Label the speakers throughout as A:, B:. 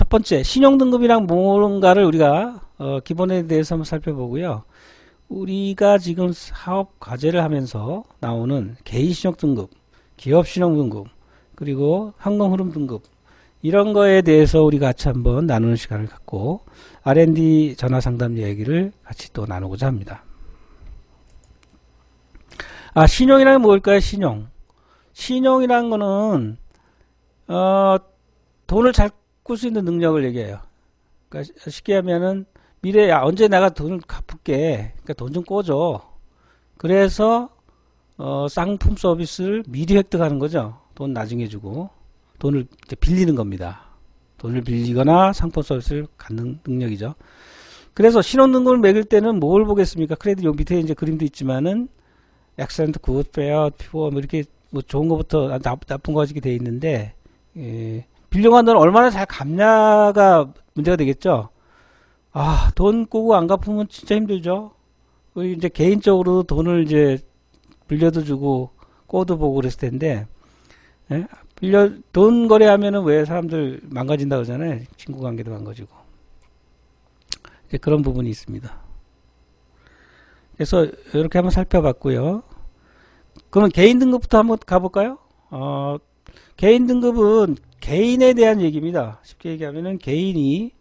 A: 첫 번째 신용등급이랑 뭔가를 우리가 어, 기본에 대해서 한번 살펴보고요. 우리가 지금 사업 과제를 하면서 나오는 개인 신용등급, 기업 신용등급, 그리고 항공흐름등급 이런 거에 대해서 우리 같이 한번 나누는 시간을 갖고 R&D 전화상담 얘기를 같이 또 나누고자 합니다. 아 신용이란 뭘까요? 신용. 신용이란 거는 어, 돈을 잘 꿀 수 있는 능력을 얘기해요. 그러니까 쉽게 하면은 미래에 야, 언제 내가 돈을 갚을게. 그러니까 돈 좀 꿔줘. 그래서 어, 쌍품 서비스를 미리 획득하는 거죠. 돈 나중에 주고 돈을 빌리는 겁니다. 돈을 빌리거나 상품 서비스를 갖는 능력이죠. 그래서 신용등급을 매길 때는 뭘 보겠습니까? 크레딧 요 밑에 이제 그림도 있지만은 엑셀런트, 굿, 페어, 피워 뭐 이렇게 뭐 좋은 것부터 나, 나쁜 거까지 돼 있는데 예, 빌려간 돈을 얼마나 잘 갚냐가 문제가 되겠죠. 아, 돈 꾸고 안 갚으면 진짜 힘들죠. 우리 이제 개인적으로 돈을 이제 빌려도 주고 꼬도 보고 그랬을 텐데, 예? 빌려, 돈 거래하면은 왜 사람들 망가진다 그러잖아요. 친구 관계도 망가지고. 그런 부분이 있습니다. 그래서 이렇게 한번 살펴봤고요. 그러면 개인 등급부터 한번 가볼까요? 어, 개인 등급은 개인에 대한 얘기입니다. 쉽게 얘기하면은 개인이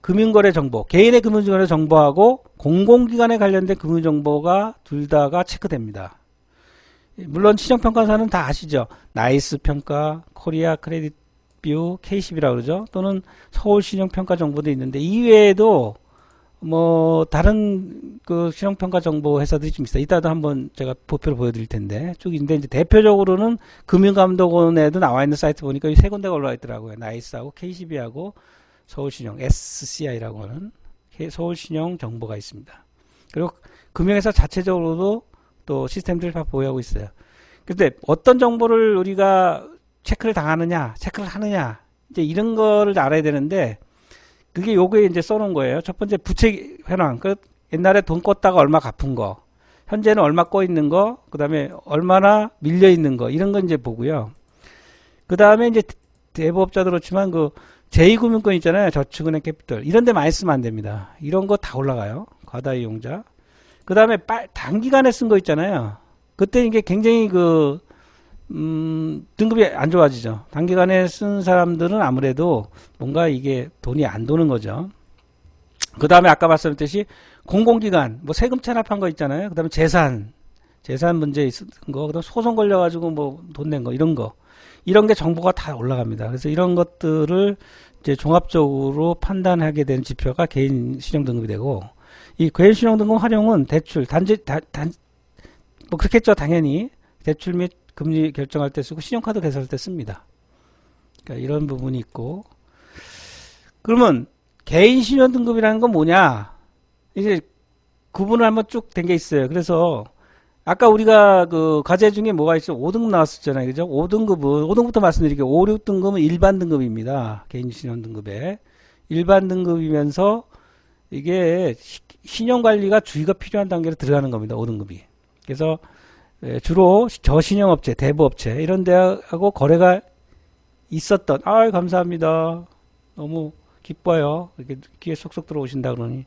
A: 금융거래 정보, 개인의 금융거래 정보하고 공공기관에 관련된 금융정보가 둘 다가 체크됩니다. 물론 신용평가사는 다 아시죠? 나이스 평가, 코리아 크레딧 뷰, K10이라고 그러죠? 또는 서울 신용평가 정보도 있는데 이외에도 뭐 다른 그 신용평가 정보 회사들이 좀 있어요. 이따도 한번 제가 보표를 보여드릴 텐데 쭉 있는데 이제 대표적으로는 금융감독원에도 나와 있는 사이트 보니까 이 세 군데가 올라와 있더라고요. 나이스하고 KCB하고 서울신용 SCI라고 하는 서울신용 정보가 있습니다. 그리고 금융회사 자체적으로도 또 시스템들을 다 보유하고 있어요. 근데 어떤 정보를 우리가 체크를 당하느냐, 체크를 하느냐, 이제 이런 거를 알아야 되는데 그게 요거에 이제 써놓은 거예요. 첫 번째 부채 현황. 그 옛날에 돈 껐다가 얼마 갚은 거. 현재는 얼마 꺼 있는 거. 그 다음에 얼마나 밀려 있는 거. 이런 거 이제 보고요. 그 다음에 이제 대부업자도 그렇지만 그 제2금융권 있잖아요. 저축은행 캐피털. 이런 데 많이 쓰면 안 됩니다. 이런 거 다 올라가요. 과다 이용자. 그 다음에 단기간에 쓴 거 있잖아요. 그때 이게 굉장히 그 음, 등급이 안 좋아지죠. 단기간에 쓴 사람들은 아무래도 뭔가 이게 돈이 안 도는 거죠. 그 다음에 아까 말씀드렸듯이 공공기관, 뭐 세금 체납한 거 있잖아요. 그 다음에 재산, 재산 문제 있은 거, 그 다음에 소송 걸려가지고 뭐 돈 낸 거, 이런 거. 이런 게 정보가 다 올라갑니다. 그래서 이런 것들을 이제 종합적으로 판단하게 되는 지표가 개인 신용 등급이 되고, 이 개인 신용 등급 활용은 대출, 단지, 단, 단, 뭐 그렇겠죠. 당연히. 대출 및 금리 결정할 때 쓰고 신용카드 개설할 때 씁니다. 그러니까 이런 부분이 있고 그러면 개인 신용 등급이라는 건 뭐냐? 이제 구분을 한번 쭉 된 게 있어요. 그래서 아까 우리가 그 과제 중에 뭐가 있어? 5등급 나왔었잖아요. 그죠? 5등급은 5등급부터 말씀드릴게요. 5, 6등급은 일반 등급입니다. 개인 신용 등급에. 일반 등급이면서 이게 신용 관리가 주의가 필요한 단계로 들어가는 겁니다. 5등급이. 그래서 예, 주로 저신용업체, 대부 업체 이런 데하고 거래가 있었던 아 감사합니다. 너무 기뻐요. 이렇게 귀에 쏙쏙 들어오신다 그러니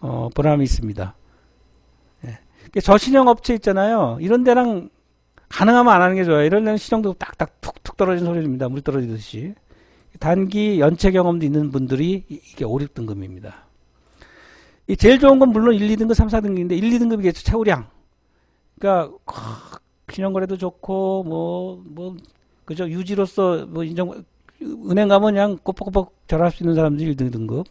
A: 어, 보람이 있습니다. 예. 저신용업체 있잖아요. 이런 데랑 가능하면 안 하는 게 좋아요. 이런 데는 신용도 딱딱 툭툭 떨어진 소리 입니다. 물 떨어지듯이. 단기 연체 경험도 있는 분들이 이게 5, 6등급입니다. 이 제일 좋은 건 물론 1, 2등급, 3, 4등급인데 1, 2등급이겠죠. 최우량. 그러니까 신용거래도 좋고 뭐뭐 뭐, 그죠 유지로서 뭐 인정 은행 가면 그냥 꼬박꼬박 절할 수 있는 사람들이 1등 등급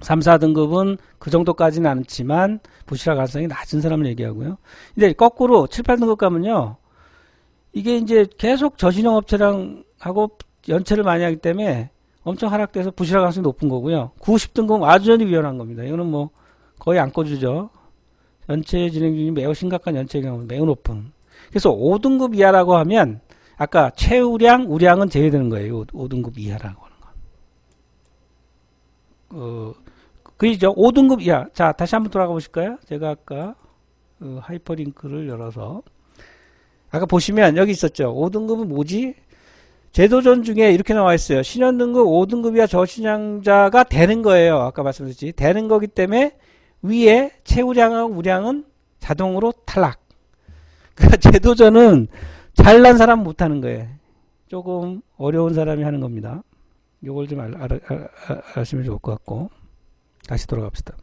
A: 3, 4등급은 그 정도까지는 않지만 부실할 가능성이 낮은 사람을 얘기하고요. 근데 거꾸로 7, 8등급 가면요. 이게 이제 계속 저신용 업체랑 하고 연체를 많이 하기 때문에 엄청 하락돼서 부실할 가능성이 높은 거고요. 90등급은 완전히 위험한 겁니다. 이거는 뭐 거의 안 꺼주죠. 연체 진행 중이 매우 심각한 연체 경우 매우 높은. 그래서 5등급 이하라고 하면 아까 최우량, 우량은 제외되는 거예요. 5등급 이하라고 하는 거. 어, 그이죠. 5등급 이하. 자, 다시 한번 돌아가 보실까요? 제가 아까 어, 하이퍼링크를 열어서 아까 보시면 여기 있었죠. 5등급은 뭐지? 제도전 중에 이렇게 나와 있어요. 신용 등급 5등급이야 저신용자가 되는 거예요. 아까 말씀드렸지. 되는 거기 때문에 위에 최우량하고 우량은 자동으로 탈락. 그러니까 제도전은 잘난 사람 못하는 거예요. 조금 어려운 사람이 하는 겁니다. 요걸 좀 알, 알, 알, 알, 아시면 좋을 것 같고 다시 돌아갑시다.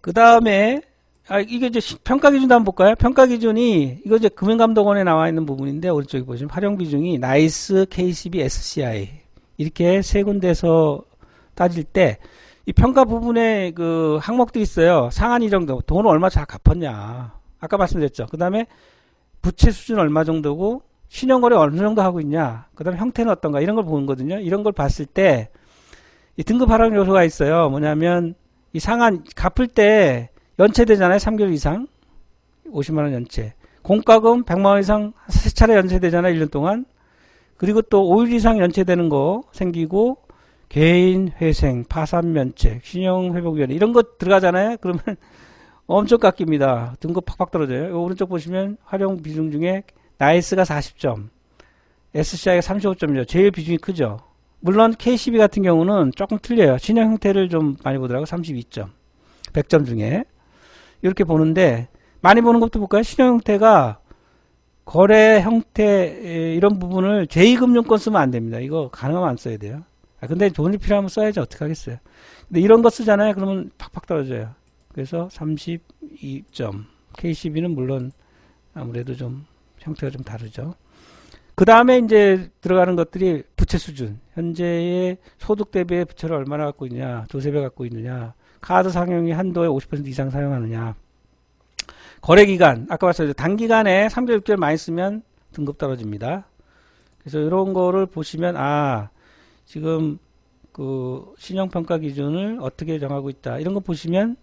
A: 그 다음에 아 이게 이제 시- 평가 기준도 한번 볼까요? 평가 기준이 이거 이제 금융감독원에 나와 있는 부분인데 오른쪽에 보시면 활용 비중이 나이스, KCB, SCI 이렇게 세 군데서 따질 때 이 평가 부분에 그 항목들이 있어요. 상한 이 정도 돈을 얼마 잘 갚았냐 아까 말씀드렸죠. 그 다음에 부채 수준 얼마 정도고 신용거래 어느 정도 하고 있냐 그 다음에 형태는 어떤가 이런 걸 보는 거거든요. 이런 걸 봤을 때 이 등급 하락 요소가 있어요. 뭐냐면 이 상한 갚을 때 연체되잖아요. 3개월 이상. 50만원 연체. 공과금 100만원 이상 세 차례 연체되잖아요. 1년 동안. 그리고 또 5일 이상 연체되는 거 생기고, 개인 회생, 파산 면책, 신용 회복 위원회, 이런 거 들어가잖아요. 그러면 엄청 깎입니다. 등급 팍팍 떨어져요. 요 오른쪽 보시면 활용 비중 중에 나이스가 40점, SCI가 35점이죠. 제일 비중이 크죠. 물론 KCB 같은 경우는 조금 틀려요. 신용 형태를 좀 많이 보더라고 32점. 100점 중에. 이렇게 보는데 많이 보는 것도 볼까요? 신용 형태가 거래 형태 에, 이런 부분을 제2금융권 쓰면 안 됩니다. 이거 가능하면 안 써야 돼요. 아, 근데 돈이 필요하면 써야지 어떻게 하겠어요. 근데 이런 거 쓰잖아요. 그러면 팍팍 떨어져요. 그래서 32점. KCB는 물론 아무래도 좀 형태가 좀 다르죠. 그 다음에 이제 들어가는 것들이 부채 수준. 현재의 소득 대비의 부채를 얼마나 갖고 있냐, 두세 배 갖고 있느냐, 카드 상용이 한도에 50% 이상 사용하느냐, 거래 기간, 아까 말씀드렸죠. 단기간에 3개월, 6개월 많이 쓰면 등급 떨어집니다. 그래서 이런 거를 보시면, 아, 지금 그 신용평가 기준을 어떻게 정하고 있다. 이런 거 보시면,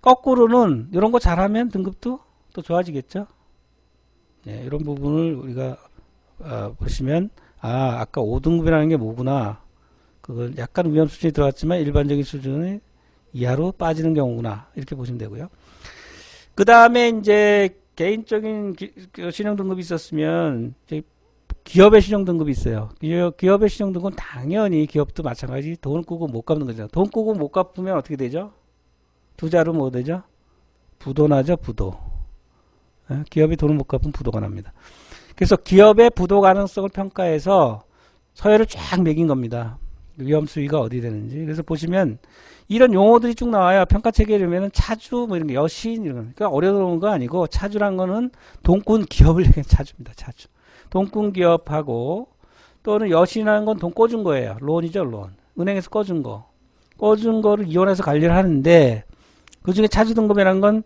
A: 거꾸로는 이런 거 잘하면 등급도 또 좋아지겠죠. 네, 이런 부분을 우리가 어, 보시면 아 아까 5등급이라는 게 뭐구나 그걸 약간 위험 수준이 들어갔지만 일반적인 수준의 이하로 빠지는 경우구나 이렇게 보시면 되고요 그 다음에 이제 개인적인 기- 그 신용 등급이 있었으면 기업의 신용 등급이 있어요 기업, 기업 의 신용 등급은 당연히 기업도 마찬가지 돈 꾸고 못 갚는 거잖아요 돈 꾸고 못 갚으면 어떻게 되죠 투자로 뭐 되죠 부도 나죠 부도 예, 기업이 돈을 못 갚으면 부도가 납니다 그래서 기업의 부도 가능성을 평가해서 서열을 쫙 매긴 겁니다. 위험 수위가 어디 되는지. 그래서 보시면 이런 용어들이 쭉 나와요. 평가 체계이면은 차주 뭐 이런 게 여신 이런 거. 그러니까 어려운 거 아니고 차주란 거는 돈꾼 기업을 얘기하는 차주입니다. 차주. 돈꾼 기업하고 또는 여신이라는 건 돈 꿔준 거예요. 론이죠, 론. 은행에서 꿔준 거. 꿔준 거를 이용해서 관리를 하는데 그 중에 차주 등급이라는 건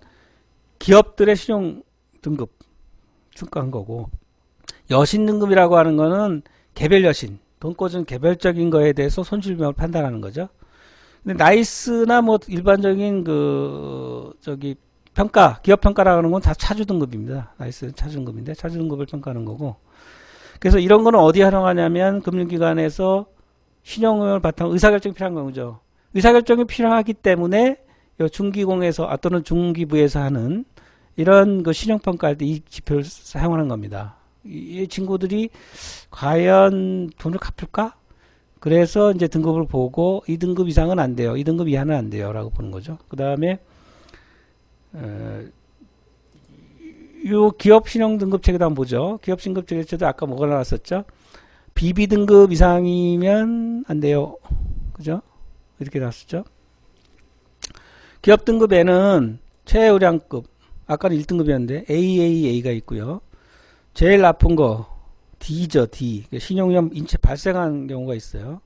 A: 기업들의 신용 등급 축가한 거고 여신 등급이라고 하는 거는 개별 여신, 돈 꿔준 개별적인 거에 대해서 손실비용을 판단하는 거죠. 근데 나이스나 뭐 일반적인 그 저기 평가, 기업 평가라고 하는 건 다 차주 등급입니다. 나이스는 차주 등급인데 차주 등급을 평가하는 거고. 그래서 이런 거는 어디 활용하냐면 금융기관에서 신용을 바탕 의사결정이 필요한 거죠. 의사결정이 필요하기 때문에 요 중기공에서 아 또는 중기부에서 하는 이런 그 신용평가할 때 이 지표를 사용하는 겁니다. 이 친구들이 과연 돈을 갚을까? 그래서 이제 등급을 보고 이 등급 이상은 안 돼요. 이 등급 이하는 안 돼요 라고 보는 거죠. 그 다음에 어, 요 기업 신용 등급 체계도 한번 보죠. 기업 신급 체계도 아까 뭐가 나왔었죠? BB 등급 이상이면 안 돼요. 그죠? 이렇게 나왔었죠. 기업 등급에는 최우량급 아까는 1등급이었는데 AAA가 있고요. 제일 나쁜 거 D죠, D. 신용위험 인체 발생한 경우가 있어요.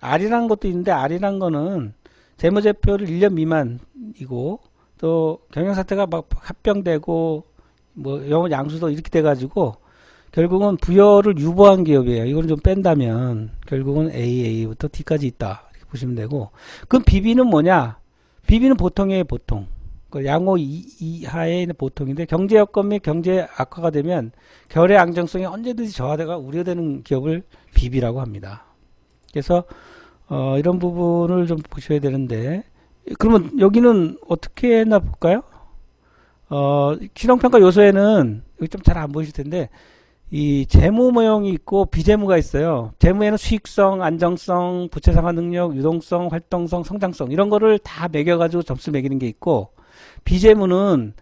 A: R이라는 것도 있는데 R이라는 거는 재무제표를 1년 미만이고 또 경영사태가 막 합병되고 뭐 영업 양수도 이렇게 돼가지고 결국은 부여를 유보한 기업이에요. 이걸 좀 뺀다면 결국은 AA부터 D까지 있다 이렇게 보시면 되고 그럼 BB는 뭐냐? BB는 보통이에요, 보통. 그 양호 이- 이하의 보통인데 경제 여건 및 경제 악화가 되면 결의 안정성이 언제든지 저하가 우려되는 기업을 비비라고 합니다. 그래서 어, 이런 부분을 좀 보셔야 되는데 그러면 여기는 어떻게 했나 볼까요? 어, 신용평가 요소에는 여기 좀 잘 안 보이실 텐데 이 재무 모형이 있고 비재무가 있어요. 재무에는 수익성, 안정성, 부채 상환 능력, 유동성, 활동성, 성장성 이런 거를 다 매겨가지고 점수 매기는 게 있고 비재무는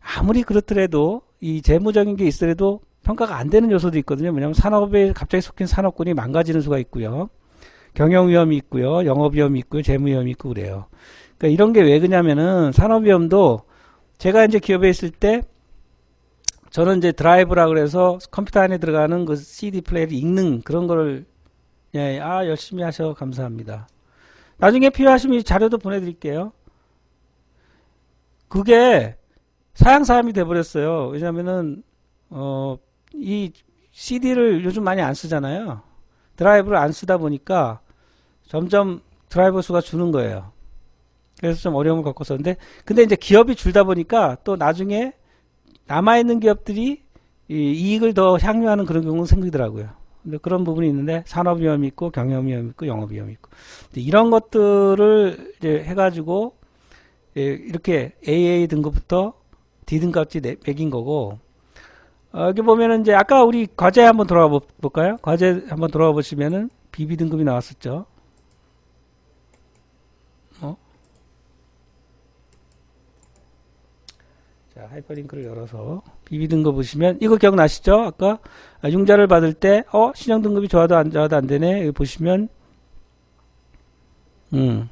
A: 아무리 그렇더라도 이 재무적인 게 있더라도 평가가 안 되는 요소도 있거든요. 뭐냐면 산업에 갑자기 섞인 산업군이 망가지는 수가 있고요. 경영 위험이 있고요. 영업 위험이 있고요. 재무 위험이 있고 그래요. 그러니까 이런 게 왜 그러냐면은 산업 위험도 제가 이제 기업에 있을 때 저는 이제 드라이브라 그래서 컴퓨터 안에 들어가는 그 CD 플레이를 읽는 그런 거를 예, 아 열심히 하셔 감사합니다. 나중에 필요하시면 이 자료도 보내드릴게요. 그게 사양 사함이 돼버렸어요. 왜냐면은 어, 이 CD를 요즘 많이 안 쓰잖아요. 드라이브를 안 쓰다 보니까 점점 드라이버 수가 주는 거예요. 그래서 좀 어려움을 겪었었는데, 근데 이제 기업이 줄다 보니까 또 나중에 남아있는 기업들이 이 이익을 더 향유하는 그런 경우는 생기더라고요. 근데 그런 부분이 있는데 산업 위험이 있고 경영 위험이 있고 영업 위험이 있고 이런 것들을 이제 해가지고 예, 이렇게 AA 등급부터 D 등급까지 내- 매긴 거고 어, 여기 보면은 이제 아까 우리 과제 한번 돌아가 보- 볼까요? 과제 한번 돌아가 보시면은 BB 등급이 나왔었죠. 자, 하이퍼링크를 열어서 BB 등급 보시면 이거 기억나시죠? 아까 아, 융자를 받을 때 어, 신용 등급이 좋아도 안 좋아도 안 되네. 여기 보시면 음.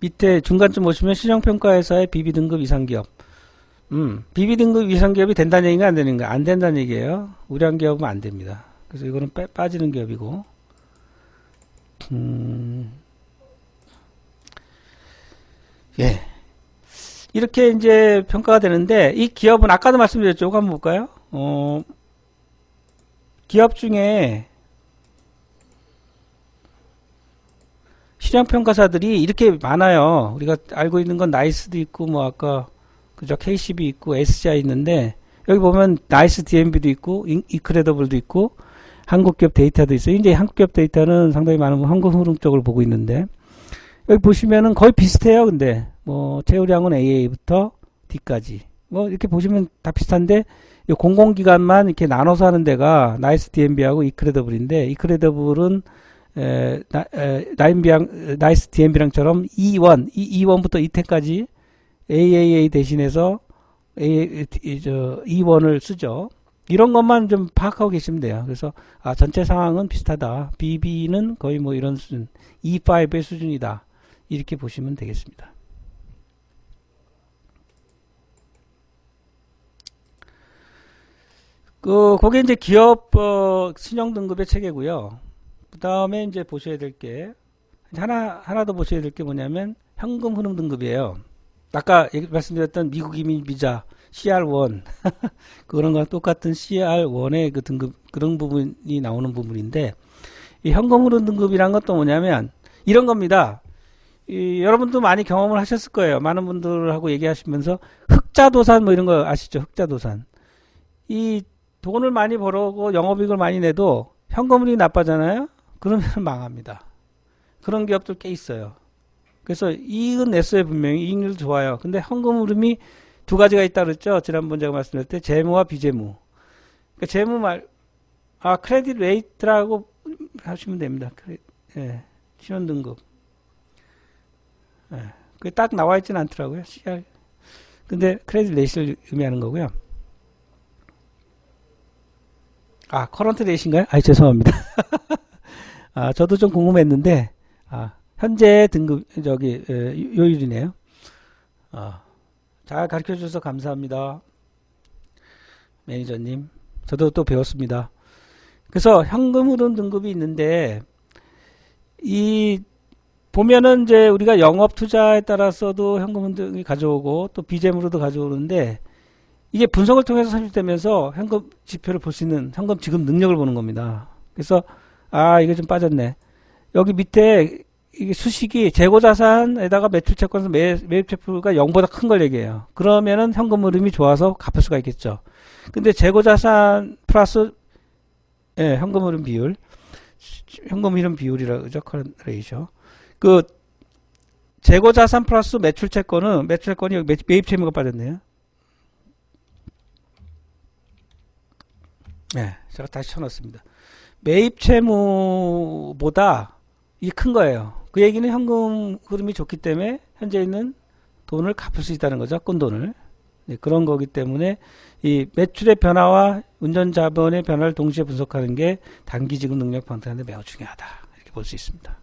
A: 밑에 중간쯤 보시면 신용평가회사의 BB 등급 이상 기업. 음, BB 등급 이상 기업이 된다는 얘기가 안 되는 거야. 안 된다는 얘기예요. 우량 기업은 안 됩니다. 그래서 이거는 빼- 빠지는 기업이고. 음, 예. 이렇게 이제 평가가 되는데 이 기업은 아까도 말씀드렸죠. 이거 한번 볼까요? 어, 기업 중에 실형평가사들이 이렇게 많아요. 우리가 알고 있는 건 나이스도 있고 뭐 아까 그죠 KCB 있고 SCI 있는데 여기 보면 나이스 DMB도 있고 인- 이크레더블도 있고 한국기업 데이터도 있어요. 이제 한국기업 데이터는 상당히 많은 분 한국 흐름 쪽을 보고 있는데 여기 보시면은 거의 비슷해요. 근데 뭐 채우량은 AA부터 D까지 뭐 이렇게 보시면 다 비슷한데 이 공공기관만 이렇게 나눠서 하는 데가 나이스 DMB하고 이크레더블인데 이크레더블은 에, 나, 에, 나인비랑 나이스 DMB랑처럼 E1, E, 1부터 E10까지 AAA 대신해서 A, 이, 저, E1을 쓰죠. 이런 것만 좀 파악하고 계시면 돼요. 그래서 아, 전체 상황은 비슷하다. BB는 거의 뭐 이런 수준, E5의 수준이다. 이렇게 보시면 되겠습니다. 그, 그게 이제 기업, 어, 신용 등급의 체계고요. 그 다음에 이제 보셔야 될 게, 하나, 하나 더 보셔야 될 게 뭐냐면, 현금 흐름 등급이에요. 아까 말씀드렸던 미국 이민 비자, CR1. 그런 거랑 똑같은 CR1의 그 등급, 그런 부분이 나오는 부분인데, 이 현금 흐름 등급이란 것도 뭐냐면, 이런 겁니다. 이, 여러분도 많이 경험을 하셨을 거예요. 많은 분들하고 얘기하시면서, 흑자도산 뭐 이런 거 아시죠? 흑자도산. 이 돈을 많이 벌어오고 영업이익을 많이 내도 현금흐름이 나빠잖아요? 그러면 망합니다. 그런 기업들 꽤 있어요. 그래서 이익은 냈어요, 분명히. 이익률도 좋아요. 근데 현금 흐름이 두 가지가 있다 그랬죠? 지난번 제가 말씀드릴 때, 재무와 비재무. 그러니까 재무 말, 아, 크레딧 레이트라고 하시면 됩니다. 크레, 예, 신원 등급. 예, 그게 딱 나와 있지는 않더라고요. CR. 근데 크레딧 레이트를 의미하는 거고요. 아, 커런트 레이신가요? 아, 죄송합니다. 아, 저도 좀 궁금했는데, 아, 현재 등급, 저기, 에, 요율이네요. 아, 잘 가르쳐 주셔서 감사합니다. 매니저님. 저도 또 배웠습니다. 그래서 현금 흐름 등급이 있는데, 이, 보면은 이제 우리가 영업 투자에 따라서도 현금 흐름이 가져오고, 또 비재무로도 가져오는데, 이게 분석을 통해서 산출되면서 현금 지표를 볼 수 있는 현금 지급 능력을 보는 겁니다. 그래서 아 이게 좀 빠졌네. 여기 밑에 이게 수식이 재고자산에다가 매출 채권에서 매, 매입채표가 0보다 큰 걸 얘기해요. 그러면은 현금 흐름이 좋아서 갚을 수가 있겠죠. 근데 재고자산 플러스 예, 현금 흐름 비율 현금 흐름 비율이라고 그죠? 커런 레이셔. 그 재고자산 플러스 매출 채권은 매출 채권이 여기 매입 채무가 빠졌네요. 네, 제가 다시 쳐놨습니다. 매입 채무보다 이게 큰 거예요. 그 얘기는 현금 흐름이 좋기 때문에 현재 있는 돈을 갚을 수 있다는 거죠. 꾼돈을. 네, 그런 거기 때문에 이 매출의 변화와 운전 자본의 변화를 동시에 분석하는 게 단기 지급 능력 방탄하는데 매우 중요하다. 이렇게 볼 수 있습니다.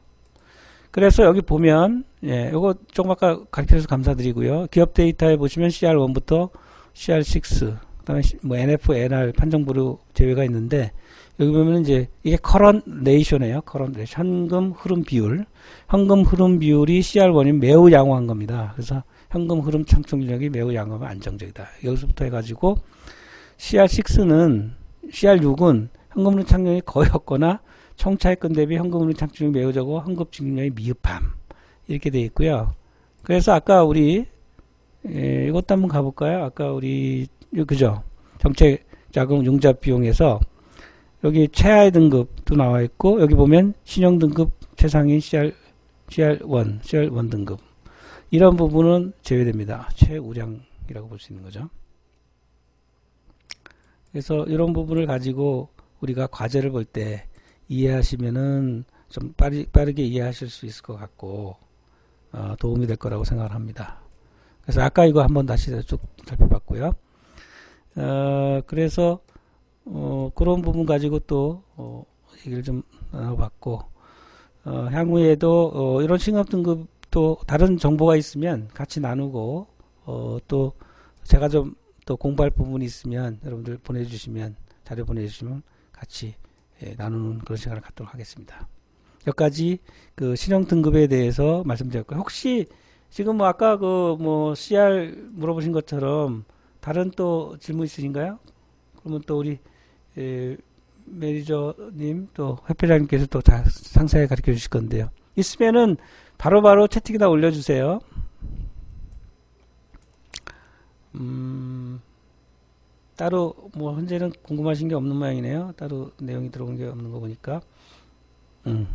A: 그래서 여기 보면 예, 요거 조금 아까 가르쳐줘서 감사드리고요. 기업 데이터에 보시면 CR1부터 CR6 그다음에 뭐 NF, NR 판정부로 제외가 있는데 여기 보면 이제 이게 커런 레이쇼네요. 커런 레이쇼. 현금 흐름 비율. 현금 흐름 비율이 CR1이 매우 양호한 겁니다. 그래서 현금 흐름 창출력이 매우 양호하고 안정적이다. 여기서부터 해가지고 CR6는 CR6은 현금 흐름 창출력이 거의 없거나 총차입금 대비 현금 흐름 창출력이 매우 적고 현금 증력이 미흡함 이렇게 돼 있고요. 그래서 아까 우리 에, 이것도 한번 가볼까요? 아까 우리 그죠? 정책 자금 융자 비용에서 여기 최하의 등급도 나와 있고 여기 보면 신용 등급 최상위 CR CR1, CR1 등급 이런 부분은 제외됩니다. 최우량이라고 볼 수 있는 거죠. 그래서 이런 부분을 가지고 우리가 과제를 볼 때 이해하시면은 좀 빠르, 빠르게 이해하실 수 있을 것 같고 어, 도움이 될 거라고 생각을 합니다. 그래서 아까 이거 한번 다시 쭉 살펴봤고요. 어, 그래서 어, 그런 부분 가지고 또 어, 얘기를 좀 나눠봤고 어, 향후에도 어, 이런 신업 등급도 다른 정보가 있으면 같이 나누고 어, 또 제가 좀 또 공부할 부분이 있으면 여러분들 보내주시면 자료 보내주시면 같이 예, 나누는 그런 시간을 갖도록 하겠습니다. 여기까지 그 신용 등급에 대해서 말씀드렸고요. 혹시 지금 뭐 아까 그 뭐 CR 물어보신 것처럼 다른 또 질문 있으신가요? 그러면 또 우리 에, 매니저님 또 회피장님께서 또 다 상세하게 가르쳐 주실 건데요. 있으면은 바로바로 채팅에다 올려주세요. 음, 따로 뭐 현재는 궁금하신 게 없는 모양이네요. 따로 내용이 들어온 게 없는 거 보니까. 음.